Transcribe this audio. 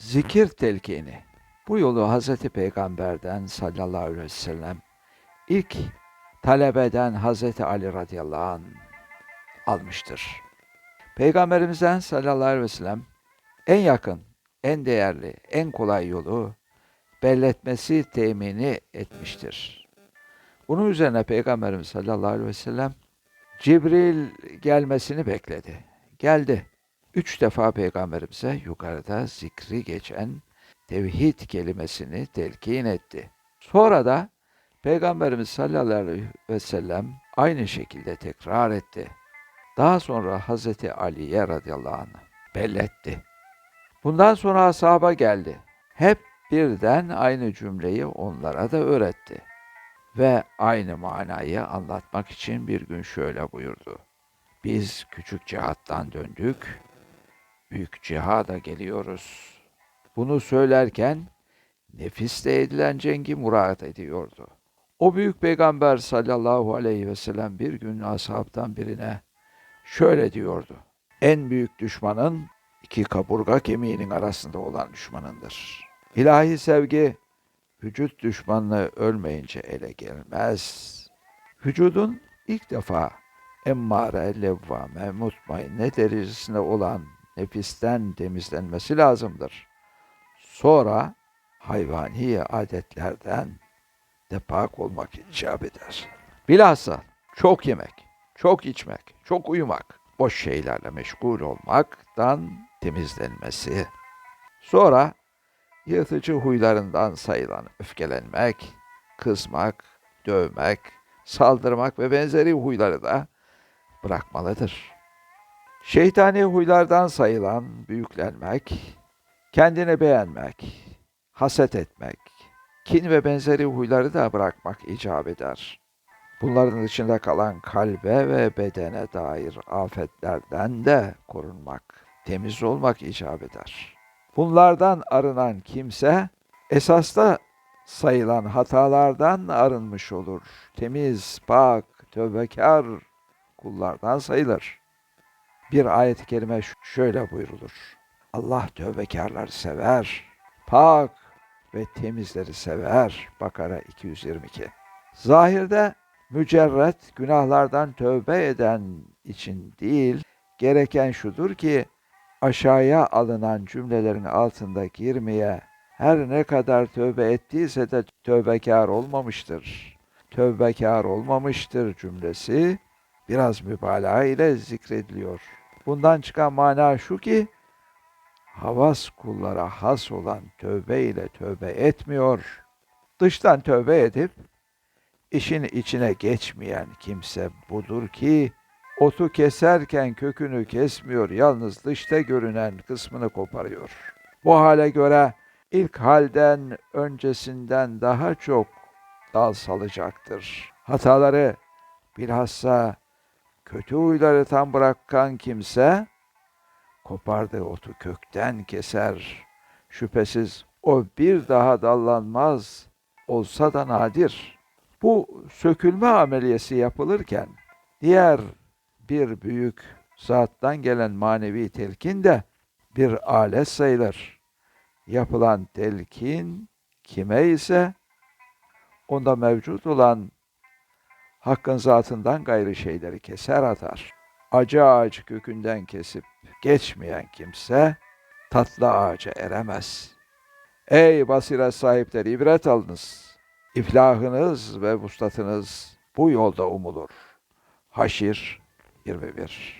Zikir telkini. Bu yolu Hz. Peygamber'den sallallahu aleyhi ve sellem ilk talebeden Hz. Ali radıyallahu anh almıştır. Peygamberimizden sallallahu aleyhi ve sellem en yakın, en değerli, en kolay yolu belletmesi temini etmiştir. Bunun üzerine Peygamberimiz sallallahu aleyhi ve sellem Cibril gelmesini bekledi. Geldi. Üç defa Peygamberimize yukarıda zikri geçen tevhid kelimesini telkin etti. Sonra da Peygamberimiz sallallahu aleyhi ve sellem aynı şekilde tekrar etti. Daha sonra Hazreti Ali'ye radıyallahu anh belletti. Bundan sonra ashaba geldi. Hep birden aynı cümleyi onlara da öğretti. Ve aynı manayı anlatmak için bir gün şöyle buyurdu. Biz küçük cihattan döndük, büyük cihada geliyoruz. Bunu söylerken nefisle edilen cengi murad ediyordu. O büyük peygamber sallallahu aleyhi ve sellem bir gün ashabtan birine şöyle diyordu. En büyük düşmanın iki kaburga kemiğinin arasında olan düşmanındır. İlahi sevgi vücut düşmanlığı ölmeyince ele gelmez. Vücudun ilk defa emmare, levvame, mutmainne derecesinde olan nefisten temizlenmesi lazımdır. Sonra hayvani adetlerden de pak olmak icap eder. Bilhassa çok yemek, çok içmek, çok uyumak, boş şeylerle meşgul olmaktan temizlenmesi. Sonra yırtıcı huylarından sayılan öfkelenmek, kızmak, dövmek, saldırmak ve benzeri huyları da bırakmalıdır. Şeytani huylardan sayılan büyüklenmek, kendini beğenmek, haset etmek, kin ve benzeri huyları da bırakmak icap eder. Bunların dışında kalan kalbe ve bedene dair afetlerden de korunmak, temiz olmak icap eder. Bunlardan arınan kimse esasta sayılan hatalardan arınmış olur. Temiz, pak, tövbekar kullardan sayılır. Bir ayet-i kerime şöyle buyrulur. Allah tövbekarları sever, pak ve temizleri sever. Bakara 222. Zahirde mücerret günahlardan tövbe eden için değil, gereken şudur ki aşağıya alınan cümlelerin altında girmeye her ne kadar tövbe ettiyse de tövbekar olmamıştır. Tövbekar olmamıştır cümlesi biraz mübalağa ile zikrediliyor. Bundan çıkan mana şu ki havas kullara has olan tövbe ile tövbe etmiyor. Dıştan tövbe edip işin içine geçmeyen kimse budur ki otu keserken kökünü kesmiyor, yalnız dışta görünen kısmını koparıyor. Bu hale göre ilk halden öncesinden daha çok dal salacaktır. Hataları bilhassa kötü huyları tam bırakan kimse kopardığı otu kökten keser. Şüphesiz o bir daha dallanmaz olsa da nadir. Bu sökülme ameliyesi yapılırken diğer bir büyük zattan gelen manevi telkin de bir alet sayılır. Yapılan telkin kime ise onda mevcut olan hakkın zatından gayrı şeyleri keser atar. Acı ağacı kökünden kesip geçmeyen kimse tatlı ağaca eremez. Ey basiret sahipleri ibret alınız. İflahınız ve vuslatınız bu yolda umulur. Haşir 21